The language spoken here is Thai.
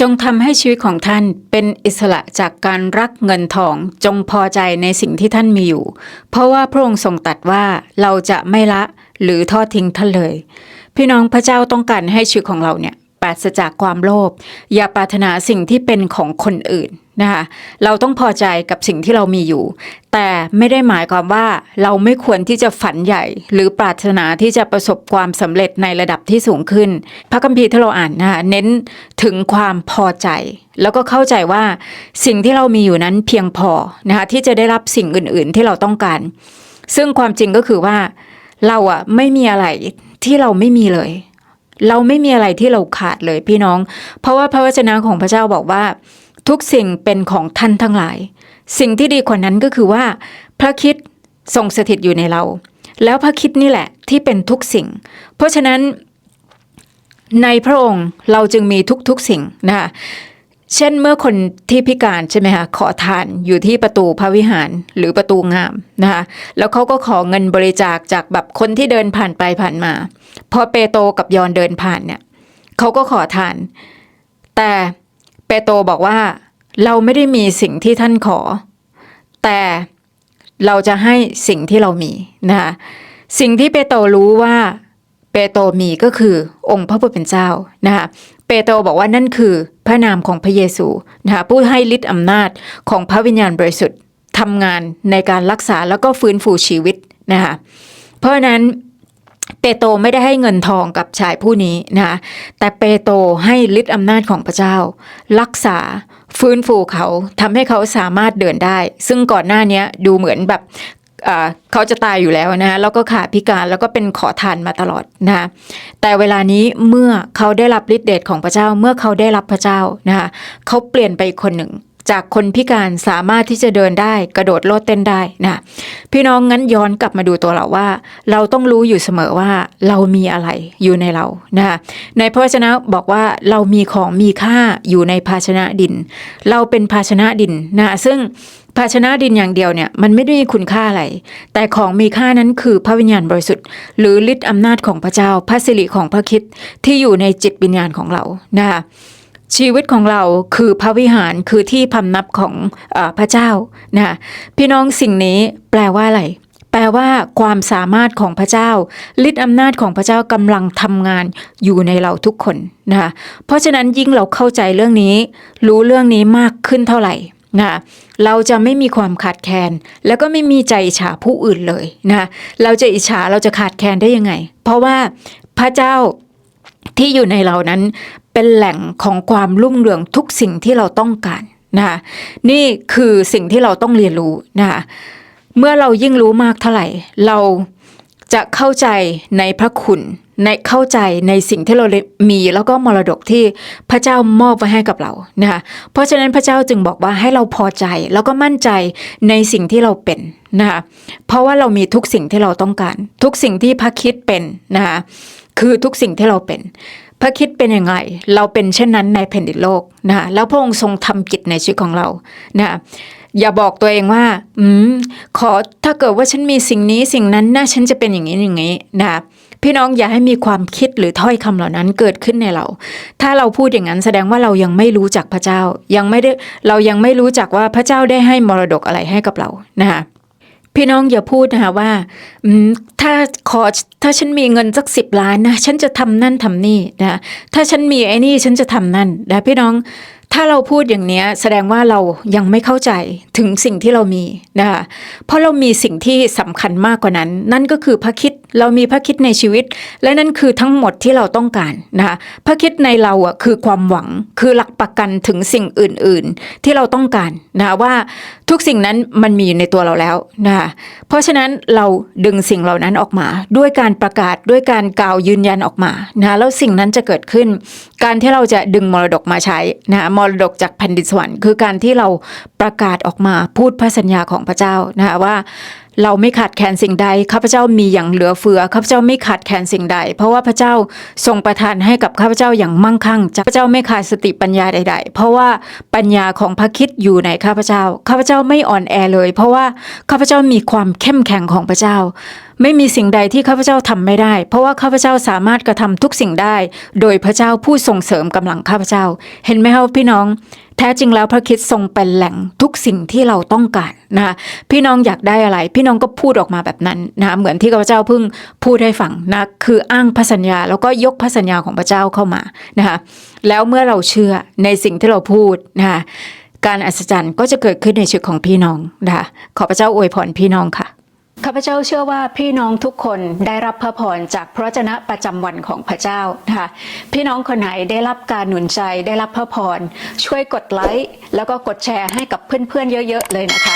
จงทำให้ชีวิตของท่านเป็นอิสระจากการรักเงินทอง จงพอใจในสิ่งที่ท่านมีอยู่ เพราะว่าพระองค์ทรงตัดว่าเราจะไม่ละหรือทอดทิ้งท่านเลย พี่น้องพระเจ้าต้องการให้ชีวิตของเราเนี่ย ปราศจากความโลภอย่าปรารถนาสิ่งที่เป็นของคนอื่นนะคะเราต้องพอใจกับสิ่งที่เรามีอยู่ แต่ไม่ได้หมายความว่าเราไม่ควรที่จะฝันใหญ่ หรือปรารถนาที่จะประสบความสำเร็จในระดับที่สูงขึ้น พระคัมภีร์ที่เราอ่านนะคะเน้นถึงความพอใจ แล้วก็เข้าใจว่าสิ่งที่เรามีอยู่นั้นเพียงพอนะคะที่จะได้รับสิ่งอื่น ๆ ที่เราต้องการ ซึ่งความจริงก็คือว่าเราอะไม่มีอะไรที่เราไม่มีเลย เราไม่มีอะไรที่เราขาดเลยพี่น้อง เพราะว่าพระวจนะของพระเจ้าบอกว่า ทุกสิ่งเป็นของท่านทั้งหลาย สิ่งที่ดีกว่านั้นก็คือว่า พระคิดทรงสถิตอยู่ในเรา แล้วพระคิดนี่แหละที่เป็นทุกสิ่ง เพราะฉะนั้นในพระองค์เราจึงมีทุกๆสิ่งนะคะ เช่นเมื่อคนที่พิการใช่ไหมคะขอทานอยู่ที่ประตูพระวิหารหรือประตูงามนะคะแล้วเขาก็ขอเงินบริจาคจากแบบคนที่เดินผ่านไปผ่านมา พอเปโตกับยอนเดินผ่านเนี่ยเขาก็ขอทาน แต่เปโตบอกว่าเราไม่ได้มีสิ่งที่ท่านขอ แต่เราจะให้สิ่งที่เรามีนะคะสิ่งที่เปโตรู้ว่า ปโตรมีก็คือองค์พระผู้เป็นเจ้านะคะเปโตรบอกว่านั่นคือพระนามของพระเยซูนะคะผู้ให้ฤทธิ์อำนาจของพระวิญญาณบริสุทธิ์ทำงานในการรักษาแล้วก็ฟื้นฟูชีวิตนะคะเพราะนั้นเปโตรไม่ได้ให้เงินทองกับชายผู้นี้นะคะแต่เปโตรให้ฤทธิ์อำนาจของพระเจ้า รักษาฟื้นฟูเขาทำให้เขาสามารถเดินได้ ซึ่งก่อนหน้านี้ดูเหมือนแบบ เขาจะตายอยู่แล้วนะแล้วก็ขาดพิการแล้วก็เป็นขอทานมาตลอดนะแต่เวลานี้เมื่อเขาได้รับฤทธิ์เดชของพระเจ้า เมื่อเขาได้รับพระเจ้านะคะเขาเปลี่ยนไปคนหนึ่งจากคนพิการสามารถที่จะเดินได้กระโดดโลดเต้นได้นะพี่น้องงั้นย้อนกลับมาดูตัวเราว่า เราต้องรู้อยู่เสมอว่าเรามีอะไรอยู่ในเรานะคะในพระวจนะบอกว่าเรามีของมีค่าอยู่ในภาชนะดิน เราเป็นภาชนะดินนะซึ่ง ภาชนะดินอย่างเดียวเนี่ยมันไม่ได้มีคุณค่าอะไร แต่ของมีค่านั้นคือพระวิญญาณบริสุทธิ์หรือฤทธิ์อำนาจของพระเจ้าพระสิริของพระคิดที่อยู่ในจิตวิญญาณของเรานะคะชีวิตของเราคือพระวิหารคือที่พำนับของออพระเจ้านะคะพี่น้องสิ่งนี้แปลว่าอะไร แปลว่าความสามารถของพระเจ้าฤทธิ์อำนาจของพระเจ้ากำลังทำงานอยู่ในเราทุกคนนะคะเพราะฉะนั้นยิ่งเราเข้าใจเรื่องนี้ รู้เรื่องนี้มากขึ้นเท่าไหร่ นะเราจะไม่มีความขาดแคลนแล้วก็ไม่มีใจอิจฉาผู้อื่นเลยนะคะเราจะอิจฉาเราจะขาดแคลนได้ยังไง เพราะว่าพระเจ้าที่อยู่ในเรานั้นเป็นแหล่งของความรุ่งเรืองทุกสิ่งที่เราต้องการนะคะนี่คือสิ่งที่เราต้องเรียนรู้นะคะเมื่อเรายิ่งรู้มากเท่าไหร่ เรา จะเข้าใจในพระคุณ ในเข้าใจในสิ่งที่เรามีแล้วก็มรดกที่พระเจ้ามอบไว้ให้กับเรานะคะเพราะฉะนั้นพระเจ้าจึงบอกว่าให้เราพอใจแล้วก็มั่นใจในสิ่งที่เราเป็นนะคะเพราะว่าเรามีทุกสิ่งที่เราต้องการ ทุกสิ่งที่พระคิดเป็นนะคะคือทุกสิ่งที่เราเป็น พระคิดเป็นยังไง เราเป็นเช่นนั้นในแผ่นดินโลกนะคะแล้วพระองค์ทรงทำกิจในชีวิตของเรานะคะอย่าบอกตัวเองว่า อืม ขอถ้าเกิดว่าฉันมีสิ่งนี้สิ่งนั้นนะฉันจะเป็นอย่างนี้อย่างนี้นะคะพี่น้องอย่าให้มีความคิดหรือถ้อยคำเหล่านั้นเกิดขึ้นในเรา ถ้าเราพูดอย่างนั้นแสดงว่าเรายังไม่รู้จักพระเจ้า ยังไม่ได้ เรายังไม่รู้จักว่าพระเจ้าได้ให้มรดกอะไรให้กับเรานะคะ พี่น้องอย่าพูดนะคะว่าถ้าขอถ้าฉันมีเงินสักสิบล้านนะฉันจะทำนั่นทำนี่นะถ้าฉันมีไอ้นี่ฉันจะทำนั่นนะพี่น้องถ้าเราพูดอย่างนี้แสดงว่าเรายังไม่เข้าใจถึงสิ่งที่เรามีนะคะเพราะเรามีสิ่งที่สำคัญมากกว่านั้น นั่นก็คือพระคิดเรามีพระคิดในชีวิต และนั่นคือทั้งหมดที่เราต้องการนะคะพระคิดในเราอะคือความหวังคือหลักประกันถึงสิ่งอื่น ๆ ที่เราต้องการนะคะว่าทุกสิ่งนั้นมันมีอยู่ในตัวเราแล้วนะคะเพราะฉะนั้นเราดึงสิ่งเหล่านั้นออกมา ด้วยการประกาศด้วยการกล่าวยืนยันออกมานะะแล้วสิ่งนั้นจะเกิดขึ้น การที่เราจะดึงมรดกมาใช้นะะมรดกจากแผ่นดินสวรรค์คือการที่เราประกาศออกมาพูดพระสัญญาของพระเจ้านะคะว่า เราไม่ขาดแคลนสิ่งใดข้าพเจ้ามีอย่างเหลือเฟือข้าพเจ้าไม่ขาดแคลนสิ่งใด เพราะว่าพระเจ้าทรงประทานให้กับข้าพเจ้าอย่างมั่งคั่งข้าพเจ้าไม่ขาดสติปัญญาใด ๆ เพราะว่าปัญญาของพระคิดอยู่ในข้าพเจ้าข้าพเจ้าไม่อ่อนแอเลย เพราะว่าข้าพเจ้ามีความเข้มแข็งของพระเจ้า ไม่มีสิ่งใดที่ข้าพเจ้าทำไม่ได้ เพราะว่าข้าพเจ้าสามารถกระทำทุกสิ่งได้ โดยพระเจ้าผู้ส่งเสริมกำลังข้าพเจ้า เห็นไหมครับพี่น้อง แท้จริงแล้วพระคิดทรงเป็นแหล่งทุกสิ่งที่เราต้องการนะคะพี่น้องอยากได้อะไร พี่น้องก็พูดออกมาแบบนั้นนะเหมือนที่ข้าพเจ้าเพิ่งพูดให้ฟังนะคืออ้างพระสัญญา แล้วก็ยกพระสัญญาของพระเจ้าเข้ามานะคะแล้วเมื่อเราเชื่อในสิ่งที่เราพูดนะคะการอัศจรรย์ก็จะเกิดขึ้นในชีวิตของพี่น้องนะคะขอพระเจ้าอวยพรพี่น้องค่ะ ข้าพเจ้าเชื่อว่าพี่น้องทุกคนได้รับพระพรจากพระเจนะประจำวันของพระเจ้านะคะพี่น้องคนไหนได้รับการหนุนใจได้รับพระพรช่วยกดไลค์แล้วก็กดแชร์ให้กับเพื่อนๆเยอะ ๆ เลยนะคะ